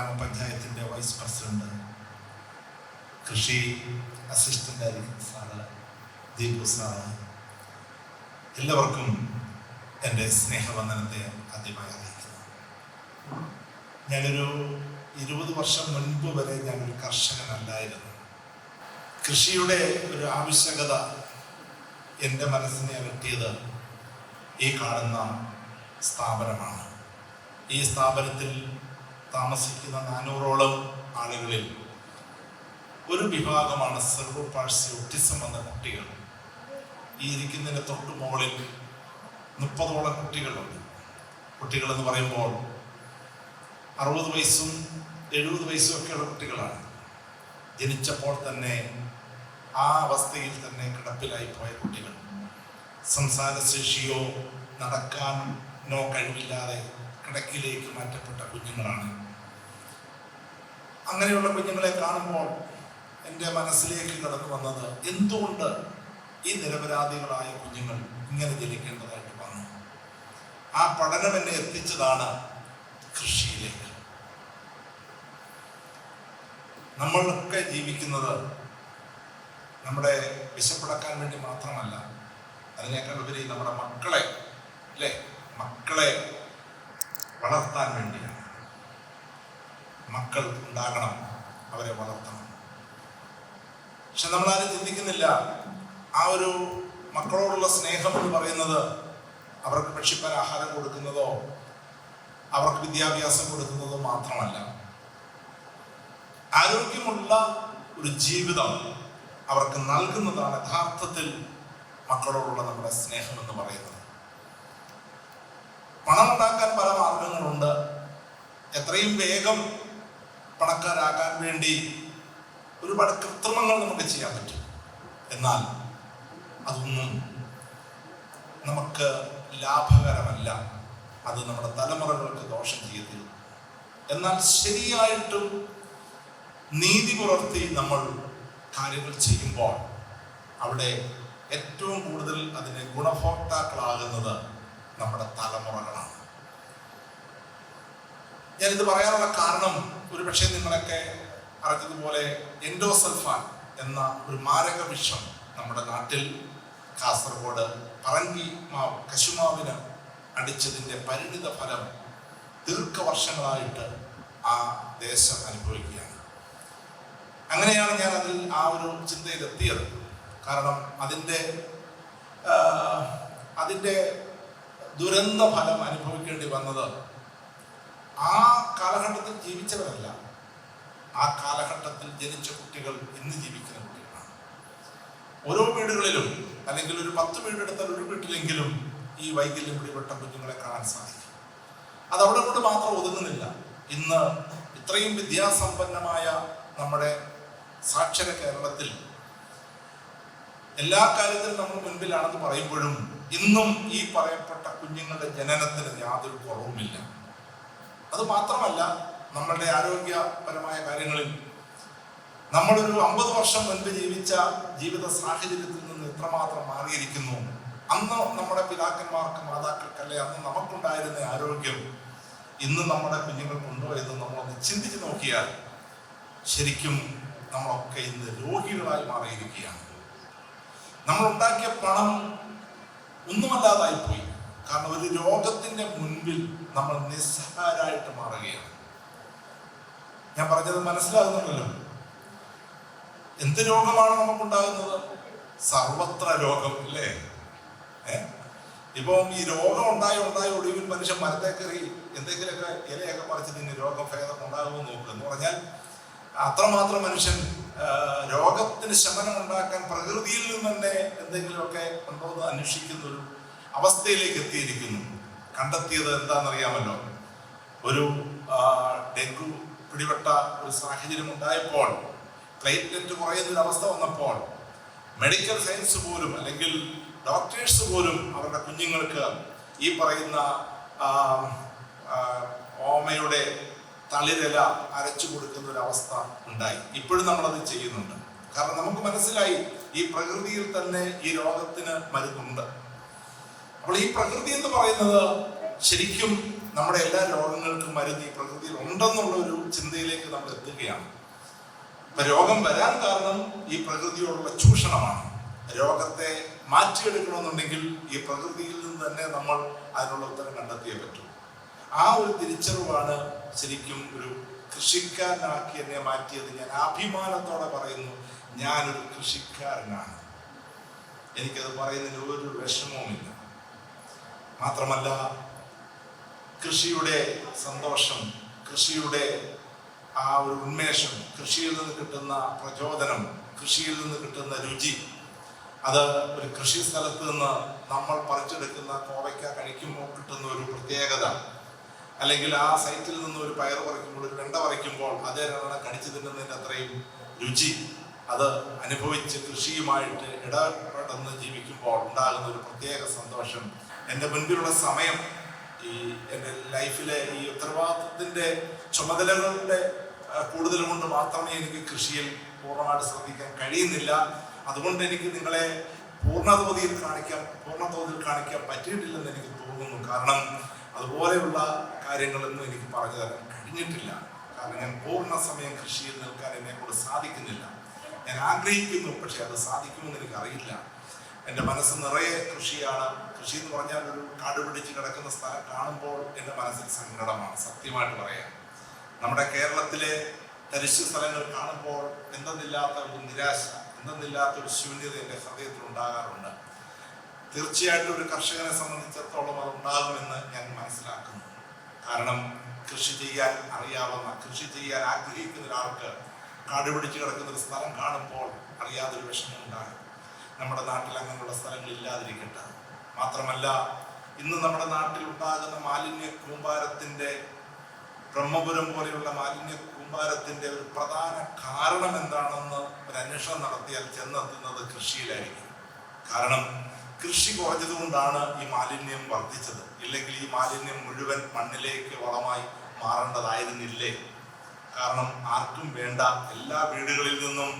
ഗ്രാമപഞ്ചായത്തിന്റെ vice president കൃഷി assistant ആയിരിക്കുന്ന സാറ് ദീപു സാറ് എല്ലാവർക്കും എന്റെ സ്നേഹവന്ദനത്തെ ആദ്യമായി അറിയിക്കുന്നു. ഞാനൊരു ഇരുപത് വർഷം മുൻപ് വരെ ഞാനൊരു കർഷകനല്ലായിരുന്നു. കൃഷിയുടെ ഒരു ആവശ്യകത എന്റെ മനസ്സിനെ അകറ്റിയത് ഈ കാണുന്ന സ്ഥാപനമാണ്. ഈ സ്ഥാപനത്തിൽ താമസിക്കുന്ന നാനൂറോളം ആളുകളിൽ ഒരു വിഭാഗമാണ് സെർവോ പാഴ്സി ഒട്ടിസം എന്ന കുട്ടികൾ. ഈ ഇരിക്കുന്നതിന്റെ തൊട്ട് മുകളിൽ മുപ്പതോളം കുട്ടികളുണ്ട്. കുട്ടികൾ എന്ന് പറയുമ്പോൾ അറുപത് വയസ്സും എഴുപത് വയസ്സും ഒക്കെയുള്ള കുട്ടികളാണ്. ജനിച്ചപ്പോൾ തന്നെ ആ അവസ്ഥയിൽ തന്നെ കിടപ്പിലായി പോയ കുട്ടികൾ. സംസാരശേഷിയോ നടക്കാനോ കഴിവില്ലാതെ കിടക്കിലേക്ക് മാറ്റപ്പെട്ട കുഞ്ഞുങ്ങളാണ്. അങ്ങനെയുള്ള കുഞ്ഞുങ്ങളെ കാണുമ്പോൾ എന്റെ മനസ്സിലേക്ക് കടന്നു വന്നത് എന്തുകൊണ്ട് ഈ നിരപരാധികളായ കുഞ്ഞുങ്ങൾ ഇങ്ങനെ ജനിക്കേണ്ടതായിട്ട് വന്നു? ആ പഠനം എന്നെ എത്തിച്ചതാണ് കൃഷിയിലേക്ക്. നമ്മളൊക്കെ ജീവിക്കുന്നത് നമ്മുടെ വിശപ്പടക്കാൻ വേണ്ടി മാത്രമല്ല അതിനേക്കാൾ ഉപരി നമ്മുടെ മക്കളെ അല്ലേ? മക്കളെ വളർത്താൻ വേണ്ടിയാണ്. മക്കൾ ഉണ്ടാകണം അവരെ വളർത്തണം. പക്ഷെ നമ്മളാരും ചിന്തിക്കുന്നില്ല. ആ ഒരു മക്കളോടുള്ള സ്നേഹം എന്ന് പറയുന്നത് അവർക്ക് ഭക്ഷിപ്പാൻ ആഹാരം കൊടുക്കുന്നതോ അവർക്ക് വിദ്യാഭ്യാസം കൊടുക്കുന്നതോ മാത്രമല്ല. ആരോഗ്യമുള്ള ഒരു ജീവിതം അവർക്ക് നൽകുന്നതാണ് യഥാർത്ഥത്തിൽ മക്കളോടുള്ള നമ്മുടെ സ്നേഹം എന്ന് പറയുന്നത്. പണം ഉണ്ടാക്കാൻ പല മാർഗങ്ങളുണ്ട്. എത്രയും വേഗം പണക്കാരാകാൻ വേണ്ടി ഒരുപാട് കൃത്രിമങ്ങൾ നമുക്ക് ചെയ്യാൻ പറ്റും. എന്നാൽ അതൊന്നും നമുക്ക് ലാഭകരമല്ല. അത് നമ്മുടെ തലമുറകൾക്ക് ദോഷം ചെയ്യത്തില്ല. എന്നാൽ ശരിയായിട്ടും നീതി പുലർത്തി നമ്മൾ കാര്യങ്ങൾ ചെയ്യുമ്പോൾ അവിടെ ഏറ്റവും കൂടുതൽ അതിന് ഗുണഭോക്താക്കളാകുന്നത് നമ്മുടെ തലമുറകളാണ്. ഞാനിത് പറയാനുള്ള കാരണം ഒരു പക്ഷേ നിങ്ങളൊക്കെ അറിഞ്ഞതുപോലെ എൻഡോസൽഫാൻ എന്ന ഒരു മാരക വിഷം നമ്മുടെ നാട്ടിൽ കാസർഗോഡ് പറങ്കി മാവ് കശുമാവിന് അടിച്ചതിന്റെ പരിണിത ഫലം ദീർഘവർഷങ്ങളായിട്ട് ആ ദേശം അനുഭവിക്കുകയാണ്. അങ്ങനെയാണ് ഞാൻ അതിൽ ആ ഒരു ചിന്തയിലെത്തിയത്. കാരണം അതിന്റെ അതിന്റെ ദുരന്ത ഫലം അനുഭവിക്കേണ്ടി വന്നത് ആ കാലഘട്ടത്തിൽ ജീവിച്ചവരല്ല. ആ കാലഘട്ടത്തിൽ ജനിച്ച കുട്ടികൾ ഇന്ന് ജീവിക്കുന്ന കുട്ടികളാണ്. ഓരോ വീടുകളിലും അല്ലെങ്കിൽ ഒരു പത്ത് വീടെടുത്താൽ ഒരു വീട്ടിലെങ്കിലും ഈ വൈകല്യം പിടിപെട്ട കുഞ്ഞുങ്ങളെ കാണാൻ സാധിക്കും. അത് അവിടെ കൊണ്ട് മാത്രം ഒതുങ്ങുന്നില്ല. ഇന്ന് ഇത്രയും വിദ്യാസമ്പന്നമായ നമ്മുടെ സാക്ഷര കേരളത്തിൽ എല്ലാ കാര്യത്തിലും നമ്മൾ മുൻപിലാണെന്ന് പറയുമ്പോഴും ഇന്നും ഈ പറയപ്പെട്ട കുഞ്ഞുങ്ങളുടെ ജനനത്തിന് യാതൊരു കുറവുമില്ല. അത് മാത്രമല്ല നമ്മളുടെ ആരോഗ്യപരമായ കാര്യങ്ങളിൽ നമ്മളൊരു അമ്പത് വർഷം മുൻപ് ജീവിച്ച ജീവിത സാഹചര്യത്തിൽ നിന്ന് എത്രമാത്രം മാറിയിരിക്കുന്നു അന്ന് നമ്മുടെ പിതാക്കന്മാർക്ക് മാതാക്കൾക്കല്ലേ അന്ന് നമുക്കുണ്ടായിരുന്ന ആരോഗ്യം ഇന്ന് നമ്മുടെ കുഞ്ഞുങ്ങൾക്കുണ്ടോ എന്ന് നമ്മളൊന്ന് ചിന്തിച്ച് നോക്കിയാൽ ശരിക്കും നമ്മളൊക്കെ ഇന്ന് രോഗികളായി മാറിയിരിക്കുകയാണ്. നമ്മൾ ഉണ്ടാക്കിയ പണം ഒന്നുമല്ലാതായി പോയി കാരണം ഒരു രോഗത്തിന്റെ മുൻപിൽ നമ്മൾ നിസ്സഹാരായിട്ട് മാറുകയാണ്. ഞാൻ പറഞ്ഞത് മനസ്സിലാകുന്നുണ്ടല്ലോ. എന്ത് രോഗമാണ് നമുക്കുണ്ടാകുന്നത്? സർവത്ര രോഗം അല്ലേ? ഇപ്പം ഈ രോഗം ഉണ്ടായി ഉണ്ടായി ഒടുവിൽ മനുഷ്യൻ മരത്തെ കയറി എന്തെങ്കിലുമൊക്കെ ഇലയൊക്കെ പറിച്ചിട്ട് ഇനി രോഗം ഭേദം ഉണ്ടാകുമെന്ന് നോക്കുക എന്ന് പറഞ്ഞാൽ അത്രമാത്രം മനുഷ്യൻ രോഗത്തിന് ശമനം ഉണ്ടാക്കാൻ പ്രകൃതിയിൽ നിന്ന് തന്നെ എന്തെങ്കിലുമൊക്കെ ഉണ്ടോ എന്ന് അന്വേഷിക്കുന്ന ഒരു അവസ്ഥയിലേക്ക് എത്തിയിരിക്കുന്നു. കണ്ടെത്തിയത് എന്താണെന്നറിയാമല്ലോ? ഒരു ഡെങ്കു പിടിപെട്ട ഒരു സാഹചര്യം ഉണ്ടായപ്പോൾ പ്ലേറ്റ്ലെറ്റ് കുറയുന്നൊരു അവസ്ഥ വന്നപ്പോൾ മെഡിക്കൽ സയൻസ് പോലും അല്ലെങ്കിൽ ഡോക്ടേഴ്സ് പോലും അവരുടെ കുഞ്ഞുങ്ങൾക്ക് ഈ പറയുന്ന ഓമയുടെ തളിരില അരച്ചു കൊടുക്കുന്ന ഒരു അവസ്ഥ ഉണ്ടായി. ഇപ്പോഴും നമ്മളത് ചെയ്യുന്നുണ്ട്. കാരണം നമുക്ക് മനസ്സിലായി ഈ പ്രകൃതിയിൽ തന്നെ ഈ രോഗത്തിന് മരുന്നുണ്ട്. അപ്പോൾ ഈ പ്രകൃതി എന്ന് പറയുന്നത് ശരിക്കും നമ്മുടെ എല്ലാ രോഗങ്ങൾക്കും മരുന്ന് ഈ പ്രകൃതിയിൽ ഉണ്ടെന്നുള്ള ഒരു ചിന്തയിലേക്ക് നമ്മൾ എത്തുകയാണ്. അപ്പൊ രോഗം വരാൻ കാരണം ഈ പ്രകൃതിയോടുള്ള ചൂഷണമാണ്. രോഗത്തെ മാറ്റിയെടുക്കണമെന്നുണ്ടെങ്കിൽ ഈ പ്രകൃതിയിൽ നിന്ന് തന്നെ നമ്മൾ അതിനുള്ള ഉത്തരം കണ്ടെത്തിയേ പറ്റൂ. ആ ഒരു തിരിച്ചറിവാണ് ശരിക്കും ഒരു കൃഷിക്കാരനാക്കി എന്നെ മാറ്റിയത്. ഞാൻ അഭിമാനത്തോടെ പറയുന്നു ഞാനൊരു കൃഷിക്കാരനാണ്. എനിക്കത് പറയുന്നതിന് ഒരു വിഷമവുമില്ല. മാത്രമല്ല കൃഷിയുടെ സന്തോഷം കൃഷിയുടെ ആ ഒരു ഉന്മേഷം കൃഷിയിൽ നിന്ന് കിട്ടുന്ന പ്രചോദനം കൃഷിയിൽ നിന്ന് കിട്ടുന്ന രുചി അത് ഒരു കൃഷി സ്ഥലത്ത് നിന്ന് നമ്മൾ പറിച്ചെടുക്കുന്ന കോവയ്ക്ക കഴിക്കുമ്പോൾ കിട്ടുന്ന ഒരു പ്രത്യേകത. അല്ലെങ്കിൽ ആ സൈറ്റിൽ നിന്ന് ഒരു പയർ പറിക്കുമ്പോൾ ഒരു വെണ്ട പറിക്കുമ്പോൾ അതേ രണ്ട കടിച്ചു തിന്നുന്നതിന്റെ അത്രയും രുചി അത് അനുഭവിച്ച് കൃഷിയുമായിട്ട് ഇടപെടുന്ന് ജീവിക്കുമ്പോൾ ഉണ്ടാകുന്ന ഒരു പ്രത്യേക സന്തോഷം. എന്റെ മുൻപിലുള്ള സമയം ഈ എന്റെ ലൈഫിലെ ഈ ഉത്തരവാദിത്വത്തിന്റെ ചുമതലകളുടെ കൂടുതൽ കൊണ്ട് മാത്രമേ എനിക്ക് കൃഷിയിൽ പൂർണമായിട്ട് ശ്രദ്ധിക്കാൻ കഴിയുന്നില്ല. അതുകൊണ്ട് എനിക്ക് നിങ്ങളെ പൂർണതോതിൽ കാണിക്കാൻ പൂർണതോതിൽ കാണിക്കാൻ പറ്റിയിട്ടില്ലെന്ന് എനിക്ക് തോന്നുന്നു. കാരണം അതുപോലെയുള്ള കാര്യങ്ങളൊന്നും എനിക്ക് പറഞ്ഞു തരാൻ കഴിഞ്ഞിട്ടില്ല. കാരണം ഞാൻ പൂർണ സമയം കൃഷിയിൽ നിൽക്കാൻ എന്നെ കൊണ്ട് സാധിക്കുന്നില്ല. ഞാൻ ആഗ്രഹിക്കുന്നു പക്ഷെ അത് സാധിക്കുമെന്ന് എനിക്ക് അറിയില്ല എന്റെ മനസ്സ് നിറയെ കൃഷിയാണ്. കൃഷി എന്ന് പറഞ്ഞാൽ ഒരു കാട് പിടിച്ച് കിടക്കുന്ന സ്ഥലം കാണുമ്പോൾ എന്റെ മനസ്സിൽ സങ്കടമാണ് സത്യമായിട്ട് പറയാം. നമ്മുടെ കേരളത്തിലെ തരിശു സ്ഥലങ്ങൾ കാണുമ്പോൾ എന്തെന്നില്ലാത്ത ഒരു നിരാശ എന്തെന്നില്ലാത്ത ഒരു ശൂന്യത എന്റെ ഹൃദയത്തിൽ ഉണ്ടാകാറുണ്ട്. തീർച്ചയായിട്ടും ഒരു കർഷകനെ സംബന്ധിച്ചിടത്തോളം അത് ഉണ്ടാകുമെന്ന് ഞാൻ മനസ്സിലാക്കുന്നു. കാരണം കൃഷി ചെയ്യാൻ അറിയാവുന്ന കൃഷി ചെയ്യാൻ ആഗ്രഹിക്കുന്ന ഒരാൾക്ക് കാട് പിടിച്ച് കിടക്കുന്ന ഒരു സ്ഥലം കാണുമ്പോൾ അറിയാതൊരു വിഷമം ഉണ്ടാകും. നമ്മുടെ നാട്ടിൽ അങ്ങനെയുള്ള സ്ഥലങ്ങൾ ഇല്ലാതിരിക്കട്ടെ. മാത്രമല്ല ഇന്ന് നമ്മുടെ നാട്ടിൽ ഉണ്ടാകുന്ന മാലിന്യ കൂമ്പാരത്തിന്റെ ബ്രഹ്മപുരം പോലെയുള്ള മാലിന്യ കൂമ്പാരത്തിന്റെ ഒരു പ്രധാന കാരണം എന്താണെന്ന് ഒരു അന്വേഷണം നടത്തിയാൽ ചെന്നെത്തുന്നത് കൃഷിയിലായിരിക്കും. കാരണം കൃഷി കുറഞ്ഞതുകൊണ്ടാണ് ഈ മാലിന്യം വർദ്ധിച്ചത്. ഇല്ലെങ്കിൽ ഈ മാലിന്യം മുഴുവൻ മണ്ണിലേക്ക് വളമായി മാറേണ്ടതായിരുന്നില്ലേ? കാരണം ആർക്കും വേണ്ട എല്ലാ വീടുകളിൽ നിന്നും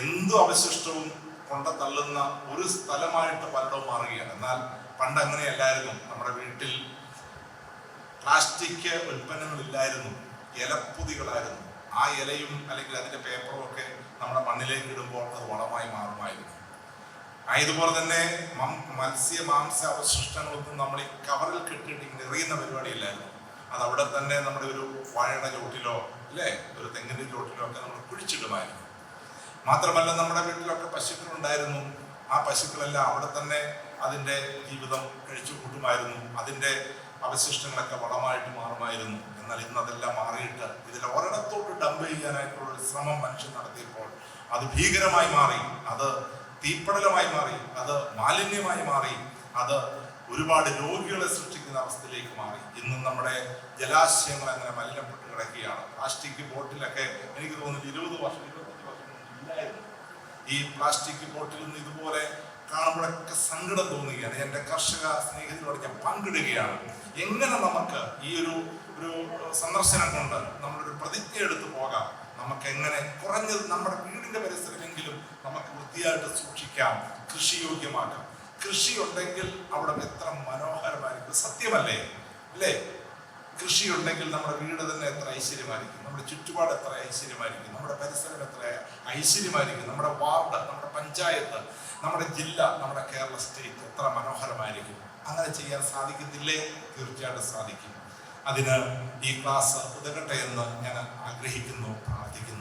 എന്തു അവശിഷ്ടവും കൊണ്ട തള്ളുന്ന ഒരു സ്ഥലമായിട്ട് പലയിടവും മാറുകയാണ്. എന്നാൽ പണ്ട് അങ്ങനെയല്ലായിരുന്നു. നമ്മുടെ വീട്ടിൽ പ്ലാസ്റ്റിക് ഉൽപ്പന്നങ്ങളില്ലായിരുന്നു. ഇലപ്പൊതികളായിരുന്നു. ആ ഇലയും അല്ലെങ്കിൽ അതിന്റെ പേപ്പറും ഒക്കെ നമ്മുടെ മണ്ണിലേക്ക് ഇടുമ്പോൾ അത് വളമായി മാറുമായിരുന്നു. ആയതുപോലെ തന്നെ മത്സ്യ മാംസ അവശിഷ്ടങ്ങളൊന്നും നമ്മൾ ഈ കവറിൽ കെട്ടിയിട്ട് ഇങ്ങനെ എറിയുന്ന പരിപാടിയില്ലായിരുന്നു. അത് അവിടെ തന്നെ നമ്മുടെ ഒരു വാഴയുടെ ചോട്ടിലോ അല്ലേ? ഒരു തെങ്ങിന്റെ ചോട്ടിലോ ഒക്കെ നമ്മൾ കുഴിച്ചിടുമായിരുന്നു. മാത്രമല്ല നമ്മുടെ വീട്ടിലൊക്കെ പശുക്കളുണ്ടായിരുന്നു. ആ പശുക്കളെല്ലാം അവിടെ തന്നെ അതിന്റെ ജീവിതം കഴിച്ചു കൂട്ടുമായിരുന്നു. അതിന്റെ അവശിഷ്ടങ്ങളൊക്കെ വളമായിട്ട് മാറുമായിരുന്നു. എന്നാൽ ഇന്ന് അതെല്ലാം മാറിയിട്ട് ഇതിൽ ഒരിടത്തോട്ട് ഡംപ് ചെയ്യാനായിട്ടുള്ള ഒരു ശ്രമം മനുഷ്യൻ നടത്തിയപ്പോൾ അത് ഭീകരമായി മാറി. അത് തീപ്പടലമായി മാറി അത് മാലിന്യമായി മാറി അത് ഒരുപാട് രോഗികളെ സൃഷ്ടിക്കുന്ന അവസ്ഥയിലേക്ക് മാറി. ഇന്നും നമ്മുടെ ജലാശയങ്ങൾ അങ്ങനെ മലിനപ്പെട്ട് കിടക്കുകയാണ്. പ്ലാസ്റ്റിക് ബോട്ടിലൊക്കെ എനിക്ക് തോന്നുന്നു ഇരുപത് വർഷം ഇരുപത്തഞ്ച് വർഷം ഈ പ്ലാസ്റ്റിക് ബോട്ടിൽ നിന്ന് ഇതുപോലെ കാണുമ്പോഴൊക്കെ സങ്കടം തോന്നുകയാണ്. എന്റെ കർഷക സ്നേഹിതരോട് ഞാൻ പങ്കിടുകയാണ്. എങ്ങനെ നമുക്ക് ഈ ഒരു ഒരു സന്ദർശനം കൊണ്ട് നമ്മളൊരു പ്രതിജ്ഞ എടുത്തു പോകാം? നമുക്ക് എങ്ങനെ കുറഞ്ഞത് നമ്മുടെ വീടിന്റെ പരിസരമെങ്കിലും നമുക്ക് വൃത്തിയായിട്ട് സൂക്ഷിക്കാം കൃഷിയോഗ്യമാക്കാം. കൃഷി ഉണ്ടെങ്കിൽ അവിടെ എത്ര മനോഹരമായിരിക്കും. സത്യമല്ലേ? അല്ലേ? കൃഷി ഉണ്ടെങ്കിൽ നമ്മുടെ വീട് തന്നെ എത്ര ഐശ്വര്യമായിരിക്കും. നമ്മുടെ ചുറ്റുപാട് എത്ര ഐശ്വര്യമായിരിക്കും. നമ്മുടെ പരിസരം എത്ര ഐശ്വര്യമായിരിക്കും. നമ്മുടെ വാർഡ് നമ്മുടെ പഞ്ചായത്ത് നമ്മുടെ ജില്ല നമ്മുടെ കേരള സ്റ്റേറ്റ് എത്ര മനോഹരമായിരിക്കും. അങ്ങനെ ചെയ്യാൻ സാധിക്കത്തില്ലേ? തീർച്ചയായിട്ടും സാധിക്കും. അതിന് ഈ ക്ലാസ് ഉതകട്ടെ എന്ന് ഞാൻ ആഗ്രഹിക്കുന്നു പ്രാർത്ഥിക്കുന്നു.